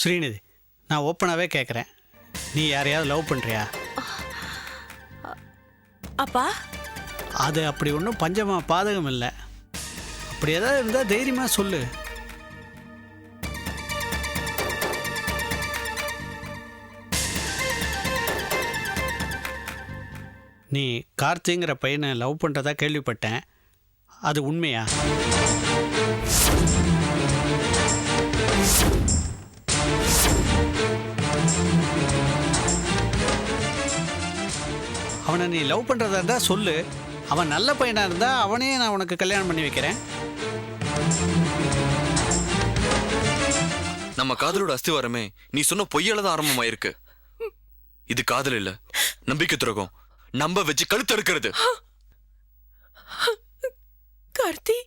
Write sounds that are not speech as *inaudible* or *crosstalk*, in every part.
ஸ்ரீநிதி நான் ஓப்பனாகவே கேட்குறேன் நீ யாரையாவது லவ் பண்ணுறியா அப்பா? அது அப்படி ஒன்றும் பஞ்சமா பாதகம் இல்லை. அப்படி ஏதாவது இருந்தால் தைரியமாக சொல்லு. நீ கார்த்திங்கிற பையனை லவ் பண்ணுறதா கேள்விப்பட்டேன். அது உண்மையா? அவனை நீ லவ் பண்ணுறதா இருந்தால் சொல்லு. அவன் நல்ல பையனாக இருந்தால் அவனே நான் உனக்கு கல்யாணம் பண்ணி வைக்கிறேன். நம்ம காதலோட அஸ்திவாரமே நீ சொன்ன பொய்யால தான் ஆரம்பமாயிருக்கு. இது காதல் இல்ல நம்பிக்கை துரோகம். நம்ப வச்சு கழுத்தறுக்கிறது கார்த்தி.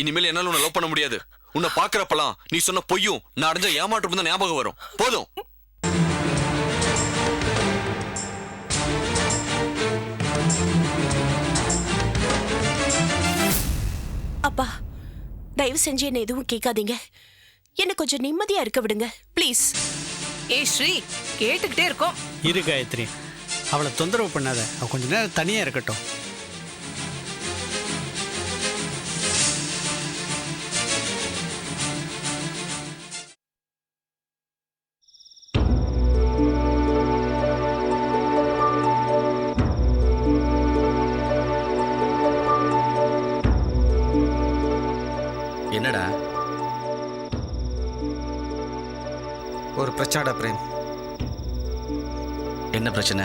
இனிமேல் என்னால உன்னை லவ் பண்ண முடியாது. உன்னை பாக்குறப்பலாம் நீ சொன்ன பொய்யும் நான் அடைஞ்ச ஏமாற்றம் தான் ஞாபகம் வரும். போதும். அப்பா தயவு செஞ்சு என்ன எதுவும் கேட்காதீங்க. என்ன கொஞ்சம் நிம்மதியா இருக்க விடுங்க. ப்ளீஸ் ஏய் ஸ்ரீ கேட்டுக்கிட்டே இருக்கோம். இரு காயத்ரி. அவளை தொந்தரவு பண்ணாத. அவள் கொஞ்ச நேரம் தனியாக இருக்கட்டும். பிரச்சனைடா பிரேம். என்ன பிரச்சனை?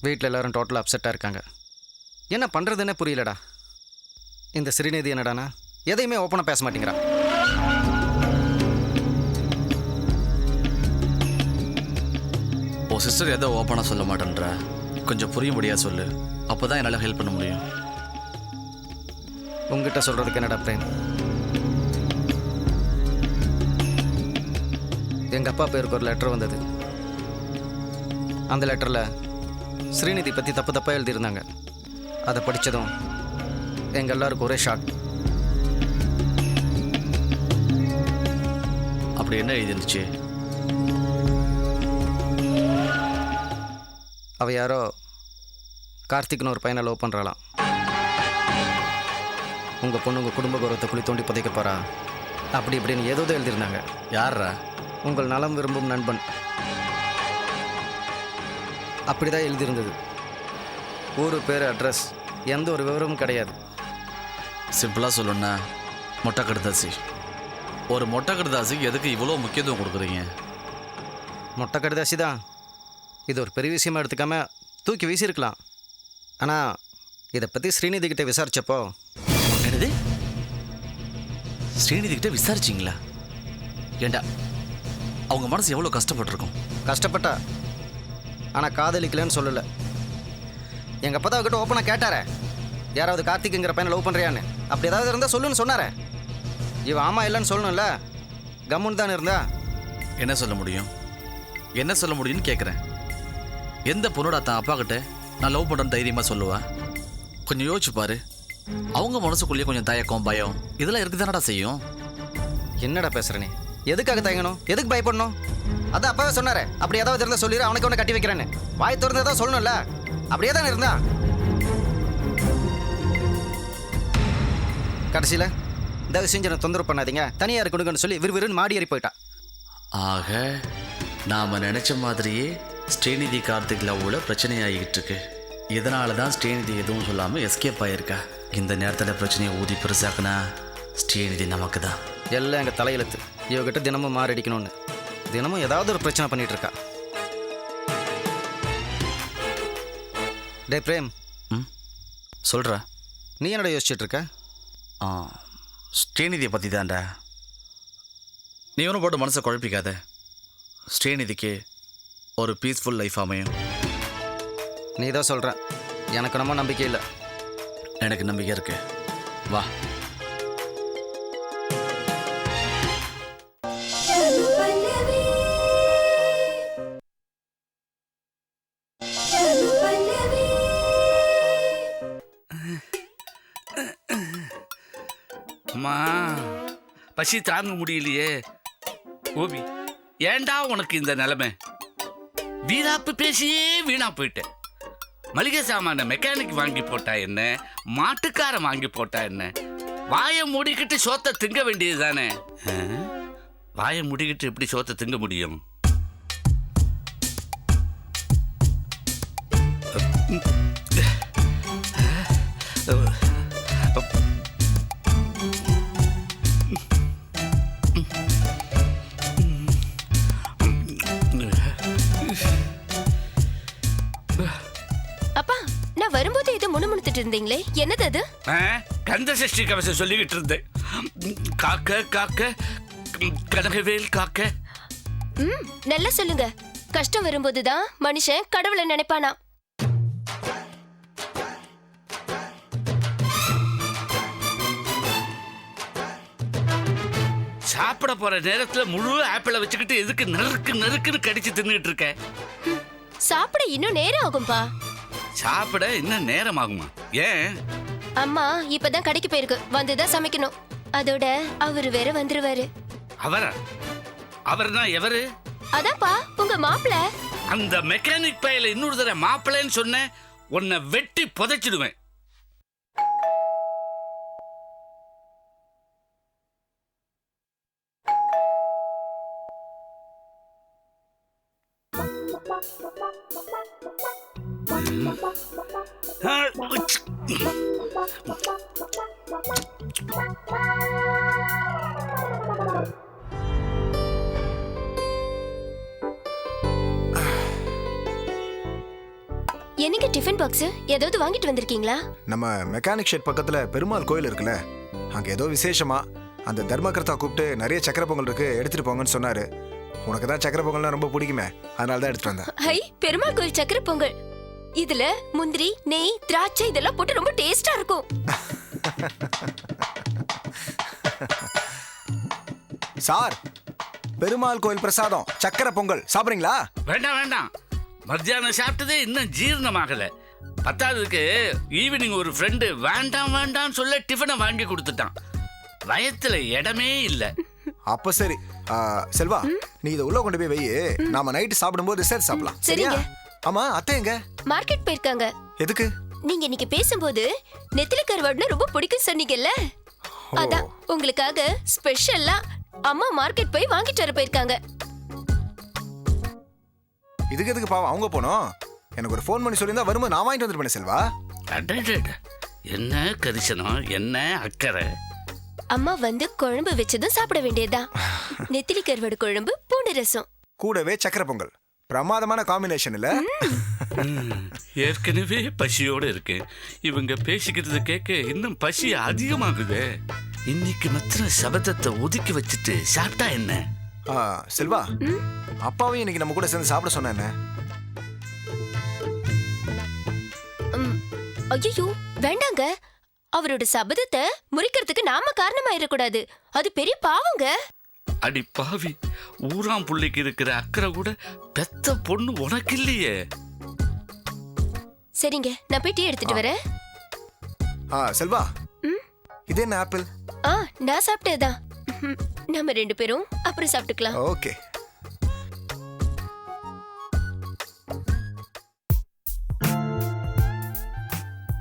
வீட்டில் எல்லாரும் டோட்டலாக அப்செட்டாக இருக்காங்க. என்ன பண்ணுறதுன்னே புரியலடா. இந்த ஸ்ரீநிதி என்னடானா எதையுமே ஓப்பனாக பேச மாட்டேங்கிறா. உன் சிஸ்டர் எதை ஓப்பனாக சொல்ல மாட்டேன்ற? கொஞ்சம் புரியும்படியா சொல்லு. அப்பதான் என்னால் ஹெல்ப் பண்ண முடியும். உங்ககிட்ட சொல்கிறதுக்கு என்னடா பிரேம்? எங்கள் அப்பா பேருக்கு ஒரு லெட்டர் வந்தது? அந்த லெட்டரில் ஸ்ரீநிதி பற்றி தப்பு தப்பாக எழுதியிருந்தாங்க. அதை படித்ததும் எங்கள் எல்லாருக்கும் ஒரே ஷாக் அப்படி என்ன எழுதிருந்துச்சு அவ யாரோ கார்த்திக்னு ஒரு பையனை லவ் பண்ணுறாளாம் உங்கள் பொண்ணு உங்கள் குடும்ப கௌரவத்தை குழி தோண்டி புதைக்க போறா. அப்படி இப்படின்னு ஏதோ எழுதியிருந்தாங்க. யார்ரா உங்கள் நலம் விரும்பும் நண்பன். அப்படிதான் எழுதியிருந்தது. ஊர் பேர் அட்ரஸ் எந்த ஒரு விவரமும் கிடையாது. சிம்பிளாக சொல்லணும்னா மொட்டை கடுதாசி. ஒரு மொட்டை கடுதாசிக்கு எதுக்கு இவ்வளோ முக்கியத்துவம் கொடுக்குறீங்க? மொட்டை கடிதாசி தான். இது ஒரு பெரிய விஷயமா எடுத்துக்காம தூக்கி வீசியிருக்கலாம். ஆனால் இதை பற்றி ஸ்ரீநிதி கிட்ட விசாரிச்சப்போ. என்னது? ஸ்ரீநிதி கிட்ட விசாரிச்சிங்களா? ஏண்டா அவங்க மனசு எவ்வளோ கஷ்டப்பட்டிருக்கும்? கஷ்டப்பட்டா? ஆனால் காதலிக்கலன்னு சொல்லலை. எங்கள் அப்பா தான் அவகிட்ட ஓப்பனாக கேட்டாரே. யாராவது கார்த்திக்குங்கிற பையனை லவ் பண்ணுறியான்னு அப்படி ஏதாவது இருந்தால் சொல்லுன்னு சொன்னாரே. இவன் ஆமாம் இல்லைன்னு சொல்லணும்ல? கம்முன்னு தானே இருந்தா? என்ன சொல்ல முடியும்? என்ன சொல்ல முடியும்னு கேட்குறேன் எந்த பொண்ணோட தான் அப்பா கிட்ட நான் லவ் பண்ணுறேன்னு தைரியமாக சொல்லுவா? கொஞ்சம் யோசிச்சு பாரு. அவங்க மனசுக்குள்ளேயே கொஞ்சம் தயக்கம் பயம் இதெல்லாம் இருக்கு தானடா செய்யும்? என்னடா பேசுற நீ? எதுக்காக தயங்கணும்? எதுக்கு பயப்படணும்? அதான் அப்பவே சொன்னாரு. அப்படி ஏதாவது இருந்தா சொல்லிடு அவனுக்கு ஒன்று கட்டி வைக்கிறேன்னு. வாய் திறந்து ஏதாவது சொல்லணும்ல? அப்படியே தானே இருந்தா? கடைசியில் இந்த செஞ்சு தொந்தரவு பண்ணாதீங்க. தனியாக இருக்கணுங்கன்னு சொல்லி விறுவிறுன்னு மாடி ஏறி போயிட்டா. ஆக நாம நினச்ச மாதிரியே ஸ்ரீநிதி கார்த்திக் லவ்வில் பிரச்சனை இருக்கு இதனால தான் ஸ்ரீநிதி எதுவும் சொல்லாமல் எஸ்கேப் ஆயிருக்கா? இந்த நேரத்தில் பிரச்சனையை ஊதி பெருசாக்குனா ஸ்ரீநிதி நமக்கு தான் எல்லாம் எங்கள் தலையெழுத்து. இவகிட்ட தினமும் மாரடிக்கணும்னு. தினமும் ஏதாவது ஒரு பிரச்சனை பண்ணிட்டு இருக்கா டே பிரேம். ம்? சொல்கிறா நீ என்னடா யோசிச்சுட்டு இருக்க ஆ ஸ்ரீநிதியை பற்றி தான்டா நீ ஒன்றும் போட்டு மனசை குழப்பிக்காத. ஸ்ரீநிதிக்கு ஒரு பீஸ்ஃபுல் லைஃப் அமையும். நீ தான் சொல்கிற எனக்கு நம்ம நம்பிக்கை இல்லை. எனக்கு நம்பிக்கை இருக்கு. வா. பசி தாங்க முடியலையே. கோபி ஏண்டா உனக்கு இந்த நிலைமை? வீராப்பு பேசியே வீணா போயிட்டேன் மளிகை சாமான மெக்கானிக் வாங்கி போட்டா என்ன? மாட்டுக்காரன் வாங்கி போட்டா என்ன? வாயை மூடிக்கிட்டு சோத்தை திங்க வேண்டியது தானே வாயை மூடிக்கிட்டு எப்படி சோத்தை திங்க முடியும்? அப்பா முணுமுணுத்துட்டு இருந்தீங்களே? என்னது அது? கந்த சஷ்டி கவசம் சொல்லிக்கிட்டு இருந்தேன். காக்க காக்க கனகவேல் காக்க. ம் நல்லா சொல்லுங்க. கஷ்டம் வரும்போதுதான் மனுஷன் கடவுளை நினைப்பானா? சாப்பிட போற நேரத்துல முழு ஆப்பிளை வச்சுக்கிட்டு எதுக்கு நறுக்கு நறுக்குன்னு கடிச்சு தின்னுட்டு இருக்க? சாப்பிட இன்னும் நேரம் ஆகும்பா. சாப்பிட இன்னும் நேரம் ஆகுமா ஏன்? அம்மா இப்பதான் கடைக்கு போயிருக்கு. வந்துதான் சமைக்கணும். அதோட அவரு வேற வந்துருவாரு. அவரா? அவர்னா எவரு? அதான்ப்பா உங்க மாப்பிள. அந்த மெக்கானிக் பையில இன்னொரு தடவை மாப்பிள்ளைன்னு சொன்னேன் உன்னை வெட்டி புதைச்சிடுவேன். ஆ, என்னைக்கு டிஃபன் பாக்ஸ் ஏதாவது வாங்கிட்டு வந்திருக்கீங்களா? நம்ம மெக்கானிக் ஷெட் பக்கத்துல பெருமாள் கோயில் இருக்குல்ல அங்க ஏதோ விசேஷமா அந்த தர்மகர்த்தா கூப்பிட்டு நிறைய சக்கரை பொங்கல் இருக்கு எடுத்துட்டு போங்கன்னு சொன்னாரு. உனக்கு தான் சக்கரை பொங்கல்னா ரொம்ப பிடிக்குமே அதனால தான் எடுத்துட்டு வந்தேன். ஹை பெருமாள் கோயில் சக்கரை பொங்கல். இதுல முந்திரி நெய் திராட்சை இதெல்லாம் போட்டு ரொம்ப டேஸ்டா இருக்கும். சார் பெருமாள் கோயில் பிரசாதம் சக்கரை பொங்கல் சாப்பிடுறீங்களா? வேண்டாம் வேண்டாம். மத்தியானம் சாப்பிட்டதே இன்னும் ஜீரணமாகல. பத்தாவதுக்கு ஈவினிங் ஒரு ஃப்ரெண்டு வேண்டாம் வேண்டாம்னு சொல்ல டிஃபனை வாங்கி கொடுத்துட்டான். வயத்துல இடமே இல்லை. அப்ப சரி. ஆ, செல்வா நீ இதை உள்ள கொண்டு போய் வை. நாம நைட்டு சாப்பிடும்போது சேர்த்து சாப்பிடலாம். சரியா. ஆமா அத்தை எங்க? மார்க்கெட் போயிருக்காங்க. எதுக்கு? நீங்க இன்னைக்கு பேசும்போது நெத்திலி கருவாடுனா ரொம்ப பிடிக்கும் சொன்னீங்கல்ல? அதான் உங்களுக்காக ஸ்பெஷலா அம்மா மார்க்கெட் போய் வாங்கிட்டு வர போயிருக்காங்க. இதுக்கு எதுக்கு பாவம் அவங்க போனோம்? எனக்கு ஒரு ஃபோன் பண்ணி சொல்லியிருந்தா வரும்போது நான் வாங்கிட்டு வந்துருப்பேன் செல்வா. அடடட. என்ன கரிசனம் என்ன அக்கறை. அம்மா வந்து குழம்பு வச்சதும் சாப்பிட வேண்டியதுதான். *laughs* நெத்திலி கருவாடு குழம்பு பூண்டு ரசம். கூடவே சக்கரை பொங்கல். பிரமாதமான காம்பினேஷன் இல்ல? ஏற்கனவே பசியோட இருக்கேன். இவங்க பேசிக்கிறது கேட்க இன்னும் பசி அதிகமாகுதே. இன்னைக்கு மாத்திரம் சபதத்தை ஒதுக்கி வச்சுட்டு சாப்பிட்டா என்ன? ஆ, செல்வா அப்பாவையும் இன்னைக்கு நம்ம கூட சேர்ந்து சாப்பிட சொன்ன என்ன? ஐயோ வேண்டாங்க. அவரோட சபதத்தை முறிக்கிறதுக்கு நாம காரணமா இருக்கக்கூடாது அது பெரிய பாவங்க. அடி பாவி ஊராம் புள்ளைக்கு இருக்கிற அக்கறை கூட பெத்த பொண்ணு உனக்கு இல்லையே சரிங்க நான் போய் டீ எடுத்துட்டு வரேன். ஆ செல்வா. ம்? இது என்ன ஆப்பிள்? ஆ நான் சாப்பிட்டதுதான். ம்ஹும். நம்ம ரெண்டு பேரும் அப்புறம் சாப்பிட்டுக்கலாம். ஓகே.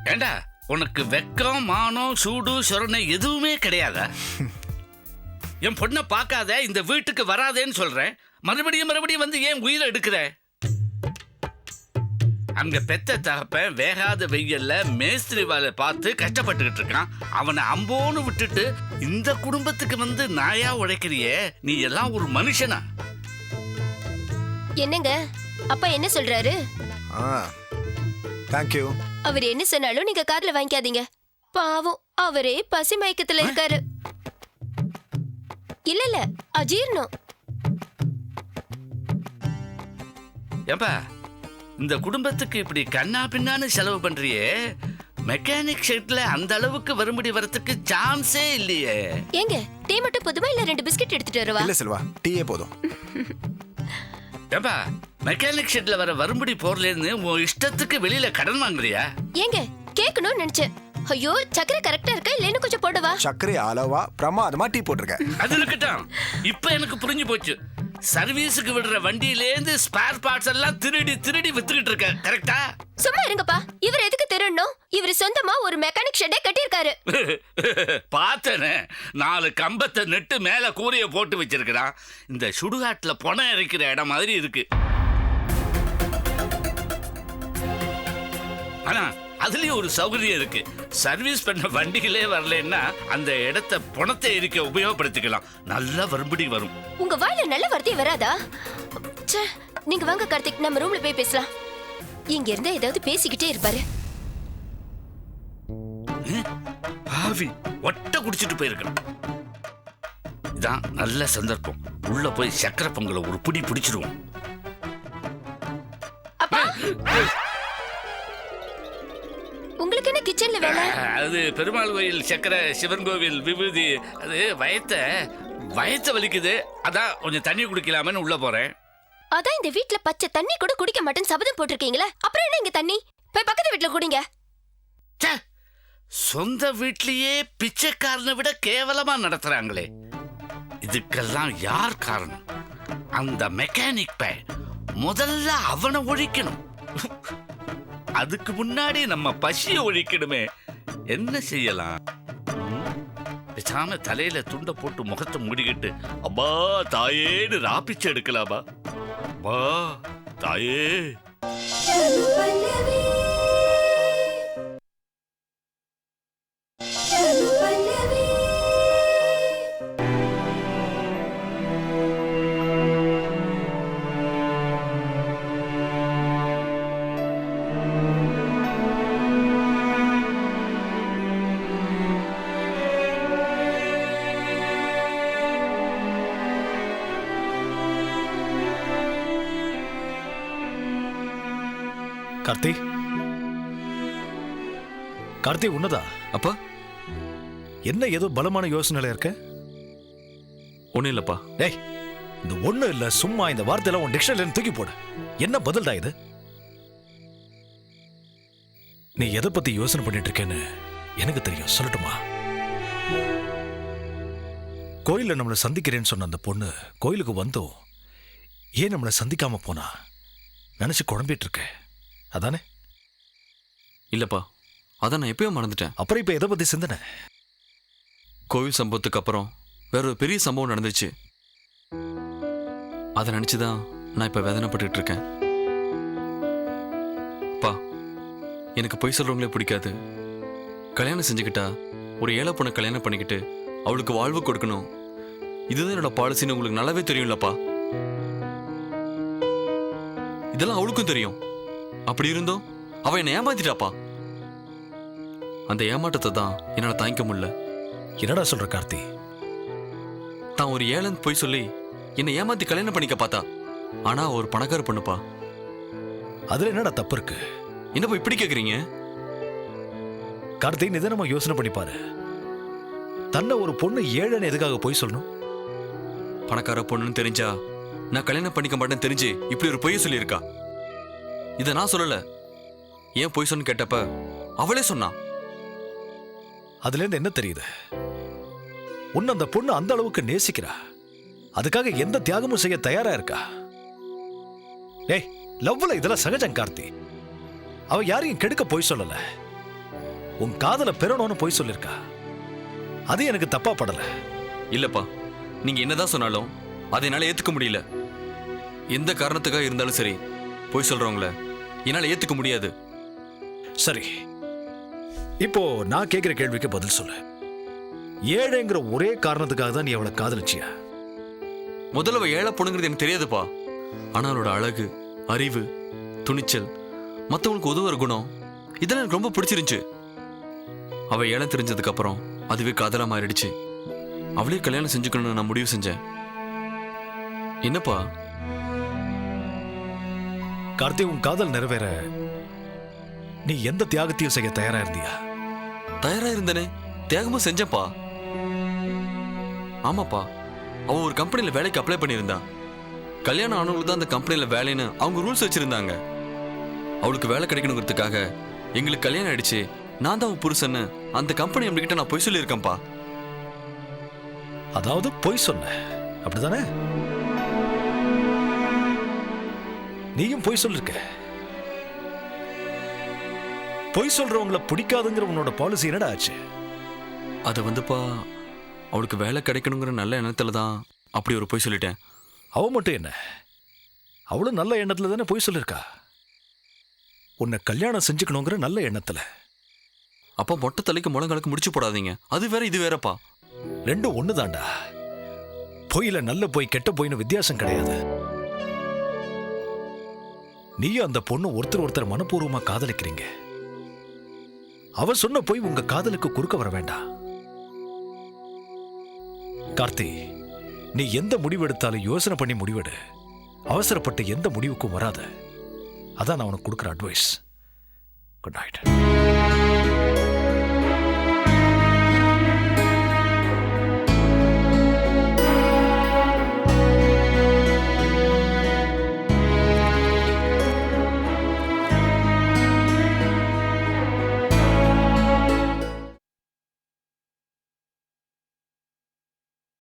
ஏண்டா உனக்கு வெக்கம் மானம் சூடு சொரணை எதுவுமே கிடையாதா? *laughs* என் பொண்ணை பார்க்காத இந்த வீட்டுக்கு வராதேன்னு சொல்றேன். மறுபடியும் மறுபடியும் வந்து ஏன் உயிரை எடுக்கிற? அங்க பெத்த தகப்பன் வேகாத வெயில்ல மேஸ்திரி வேலை பார்த்து கஷ்டப்பட்டுக்கிட்டு இருக்கான் அவனை அம்போன்னு விட்டுட்டு இந்த குடும்பத்துக்கு வந்து நாயா உழைக்கிறியே? நீ எல்லாம் ஒரு மனுஷனா? என்னங்க? அப்பா என்ன சொல்றாரு? ஆ தேங்க்யூ அவர் என்ன சொன்னாலும் நீங்க காதுல வாங்கிக்காதீங்க. பாவம் அவரே பசி மயக்கத்துல இருக்காரு. இல்ல இல்ல. அஜீர்ணம். ஏப்பா இந்த குடும்பத்துக்கு இப்படி கண்ணா பின்னான்னு செலவு பண்றியே? மெக்கானிக் ஷெட்ல அந்த அளவுக்கு வரும்படி வரத்துக்கு சான்ஸே இல்லையே. ஏங்க டீ மட்டும் போதுமா? இல்ல ரெண்டு பிஸ்கட் எடுத்துட்டு வரவா? இல்ல செல்வா டீயே போதும். ஏப்பா மெக்கானிக் ஷெட்ல வர வரும்படி போர்லேருந்து உன் இஷ்டத்துக்கு வெளியில கடன் வாங்குறியா? ஏங்க கேட்கணும்னு நினைச்சேன். ஐயோ சக்கரை கரெக்டா இருக்கா? இல்லைன்னு கொஞ்சம் போடவா. சர்க்கரை அளவா பிரமாதமா டீ போட்டிருக்கேன். அது இருக்கட்டும். இப்ப எனக்கு புரிஞ்சு போச்சு. சர்வீஸுக்கு விடுற வண்டியிலேருந்து ஸ்பேர் பார்ட்ஸ் எல்லாம் திருடி திருடி வித்துக்கிட்டு இருக்க கரெக்டா சும்மா இருங்கப்பா. இவர் எதுக்கு திருடணும்? இவர் சொந்தமா ஒரு மெக்கானிக் ஷெட்டே கட்டியிருக்காரு. *laughs* பார்த்தனே. நாலு கம்பத்தை நெட்டு மேல கூரைய போட்டு வச்சிருக்கிறான். இந்த சுடுகாட்டுல பொணம் இறைக்கிற இடம் மாதிரி இருக்கு. ஆனா அதுலயும் ஒரு சௌகரியம் இருக்கு. சர்வீஸ் பண்ண வண்டிகளே வரலன்னா அந்த இடத்த பொணத்தை எரிக்க உபயோகப்படுத்திக்கலாம். நல்லா வரும்படி வரும். உங்க வாயில நல்ல வார்த்தை வராதா? ச்சே, நீங்க வாங்க கார்த்திக் நம்ம ரூம்ல போய் பேசலாம். இங்க இருந்தா ஏதாவது பேசிக்கிட்டே இருப்பாரு. பாவி ஒட்ட குடிச்சிட்டு போயிருக்கணும் இதான் நல்ல சந்தர்ப்பம். உள்ள போய் சக்கரை பொங்கலை ஒரு பிடி பிடிச்சிருவோம். அப்பா! என்ன வேலை அது பெருமாள் கோயில் சக்கரை சிவன் கோவில் விபூதி அது வயத்த வயத்த வலிக்குது. அதான் கொஞ்சம் தண்ணி குடிக்கலாமேன்னு உள்ள போறேன். அதான் இந்த வீட்ல பச்சை தண்ணி கூட குடிக்க மாட்டேன்னு சபதம் போட்டிருக்கீங்களே அப்புறம் என்ன இங்க தண்ணி? போய் பக்கத்து வீட்ல குடிங்க. ச்சே, சொந்த வீட்லயே பிச்சைக்காரனை விட கேவலமா நடத்துறாங்களே. இதுக்கெல்லாம் யார் காரணம்? அந்த மெக்கானிக் பை முதல்ல அவனை ஒழிக்கணும். அதுக்கு முன்னாடி நம்ம பசியை ஒழிக்கணுமே. என்ன செய்யலாம்? பேசாம தலையில துண்டை போட்டு முகத்தை மூடிக்கிட்டு அப்பா தாயேன்னு ராப்பிச்சு எடுக்கலாமா அப்பா தாயே. கார்த்தி? கார்த்தி உன்னதா? அப்பா? என்ன ஏதோ பலமான யோசனையில இருக்க? ஒன்றும் இல்லைப்பா. டேய் இந்த ஒண்ணு இல்ல சும்மா இந்த வார்த்தையில உன் டிக்ஷனரியில தூக்கி போடு. என்ன பதில்டா இது? நீ எதை பத்தி யோசனை பண்ணிட்டு இருக்கேன்னு எனக்கு தெரியும் சொல்லட்டுமா? கோயில்ல நம்மளை சந்திக்கிறேன்னு சொன்ன அந்த பொண்ணு கோயிலுக்கு வந்தோம் ஏன் நம்மளை சந்திக்காம போனா? நினைச்சு குழம்பிட்டு இருக்க. அதானே? இல்லைப்பா அதான் நான் எப்பயோ மறந்துட்டேன். அப்புறம் இப்ப எதை பத்தி சிந்தனை? கோவில் சம்பவத்துக்கு அப்புறம் வேற ஒரு பெரிய சம்பவம் நடந்துச்சு. அதை நினச்சி தான் நான் இப்போ வேதனைப்பட்டுட்டு இருக்கேன். பா எனக்கு பொய் சொல்கிறவங்களே பிடிக்காது. கல்யாணம் செஞ்சுக்கிட்டா ஒரு ஏழை பொண்ணை கல்யாணம் பண்ணிக்கிட்டு அவளுக்கு வாழ்வு கொடுக்கணும். இதுதான் என்னோட பாலிசின்னு உங்களுக்கு நல்லாவே தெரியும்லப்பா. இதெல்லாம் அவளுக்கும் தெரியும். அப்படி இருந்தும் அவ என்னை ஏமாத்திட்டாப்பா. அந்த ஏமாற்றத்தை தான் என்னால் தாங்கிக்க முடியல. என்னடா சொல்ற கார்த்தி? தான் ஒரு ஏழன் போய் சொல்லி என்னை ஏமாத்தி கல்யாணம் பண்ணிக்க பார்த்தா. ஆனா ஒரு பணக்கார பொண்ணுப்பா. அதுல என்னடா தப்பு இருக்கு? என்னப்பா இப்படி கேக்குறீங்க? கார்த்தி நிதானமா யோசனை பண்ணி பாரு. தன்னை ஒரு பொண்ணு ஏழைன்னு எதுக்காக போய் சொல்லணும்? பணக்கார பொண்ணுன்னு தெரிஞ்சா நான் கல்யாணம் பண்ணிக்க மாட்டேன்னு தெரிஞ்சு இப்படி ஒரு பொய்ய சொல்லியிருக்கா? இதை நான் சொல்லல. ஏன் பொய் சொன்னு கேட்டப்ப அவளே சொன்னா. அதுல இருந்து என்ன தெரியுது? உன்னை அந்த பொண்ணு அந்த அளவுக்கு நேசிக்கிறா. அதுக்காக எந்த தியாகமும் செய்ய தயாரா இருக்கா? ஏய் லவ்ல இதெல்லாம் சகஜம் கார்த்தி. அவ யாரையும் கெடுக்க போய் சொல்லல. உன் காதல பெறணும்னு போய் சொல்லிருக்கா. அது எனக்கு தப்பா படல. இல்லப்பா நீங்க என்னதான் சொன்னாலும் அதை என்னால ஏத்துக்க முடியல. எந்த காரணத்துக்காக இருந்தாலும் சரி பொய் சொல்றவங்கள என்னால ஏத்துக்க முடியாது. சரி. இப்போ நான் கேட்கிற கேள்விக்கு பதில் சொல்லு. ஏழைங்கிற ஒரே காரணத்துக்காக தான் நீ அவளை காதலிச்சியா? முதல்ல அவ ஏழை பொண்ணுங்கிறது எனக்கு தெரியாதுப்பா. ஆனா அவளோட அழகு அறிவு துணிச்சல் மத்தவங்களுக்கு உதவுற குணம் இதெல்லாம் எனக்கு ரொம்ப பிடிச்சிருந்துச்சு. அவ ஏழை தெரிஞ்சதுக்கு அப்புறம் அதுவே காதலா மாறிடுச்சு. அவளே கல்யாணம் செஞ்சுக்கணும்னு நான் முடிவு செஞ்சேன். என்னப்பா? கார்த்தி உன் காதல் நிறைவேற. நீ எந்த தியாகத்தையும் செய்ய தயாரா இருந்தியா? தயாரா இருந்தனே. தியாகமும் செஞ்சப்பா ஆமாப்பா. அவ ஒரு கம்பெனில வேலைக்கு அப்ளை பண்ணியிருந்தா. கல்யாணம் ஆனவங்களுக்கு தான் அந்த கம்பெனில வேலைன்னு அவங்க ரூல்ஸ் வச்சிருந்தாங்க. அவளுக்கு வேலை கிடைக்கணுங்கிறதுக்காக எங்களுக்கு கல்யாணம் ஆயிடுச்சு. நான் தான் புருஷன்னு அந்த கம்பெனி கிட்ட நான் பொய் சொல்லியிருக்கேன்ப்பா. அதாவது பொய் சொன்ன. அப்படிதானே நீயும் பொய் சொல்லிருக்க. பொய் சொல்றவங்கள பிடிக்காதுங்கிற உன்னோட பாலிசி என்னடா ஆச்சு? அது வந்துப்பா அவளுக்கு வேலை கிடைக்கணுங்கிற நல்ல எண்ணத்துல தான் அப்படி ஒரு பொய் சொல்லிட்டேன். அவ மட்டும் என்ன? அவளும் நல்ல எண்ணத்துல தானே பொய் சொல்லிருக்கா? உன்னை கல்யாணம் செஞ்சுக்கணுங்கிற நல்ல எண்ணத்துல. அப்பா மொட்டை தலைக்கு முழங்காலுக்கு முடிச்சு போடாதீங்க. அது வேற இது வேறப்பா. ரெண்டும் ஒண்ணுதான்டா. பொய்யில நல்ல பொய் கெட்ட பொய்னு வித்தியாசம் கிடையாது. நீயும் அந்த பொண்ணு ஒருத்தர் ஒருத்தர் மனப்பூர்வமா காதலிக்கிறீங்க. அவ சொன்ன போய் உங்க காதலுக்கு குறுக்க வர வேண்டாம் கார்த்தி நீ எந்த முடிவெடுத்தாலும் யோசனை பண்ணி முடிவெடு. அவசரப்பட்டு எந்த முடிவுக்கும் வராத. அதான் நான் உனக்கு கொடுக்குற அட்வைஸ் குட் நைட்